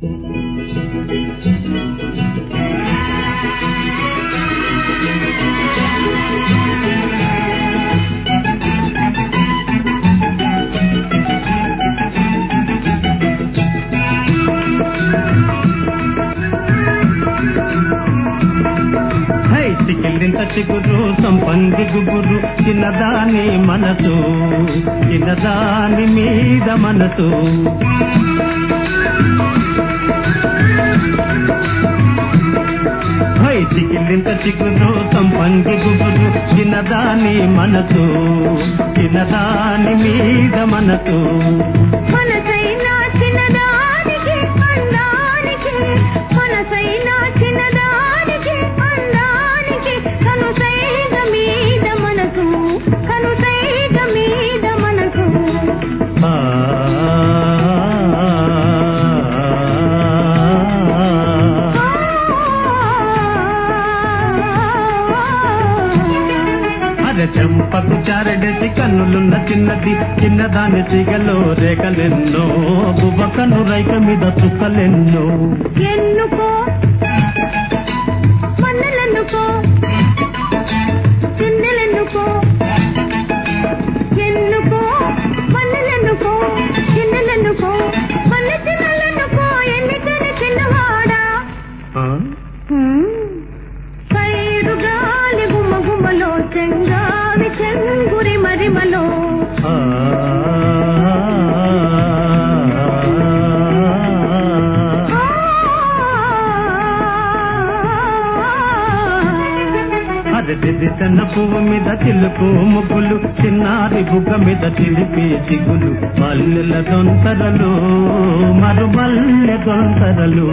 High చిగురు సంపంగి గుబురు చిన్నదాని మనసు చిన్నదాని మీద మనసు. హై చికిలింత చిగురు సంపంగి గుబురు చిన్నదాని మనసు చిన్నదాని మీద మనసు. అరే చెంపకు చారడేసి కన్నులున్న చిన్నది చిన్నదాని చిగలో రేఖలెన్నో బువ్వ రైక మీద చుక్కలెన్నో. ఎన్నుకో మన్నెలెన్నుకో ఆ. అరే చిన్న పువ్వు మీద చిలుకు ముగ్గులు చిన్నారి బుగ్గ మీద చిలిపి చిగులు మల్లెల దొంతరలు మరు మల్లె దొంతరలు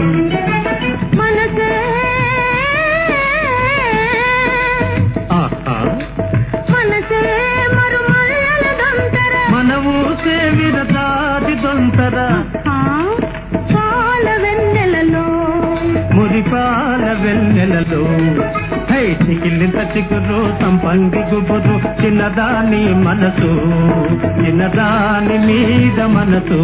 విరదాది దొంతర పాల వెన్నెలలో. మురిపాల వెన్నెలలో. హై చికిలింత చిగురు సంపంగి గుబురు చిన్నదాని మనసు చిన్నదాని మీద మనసు.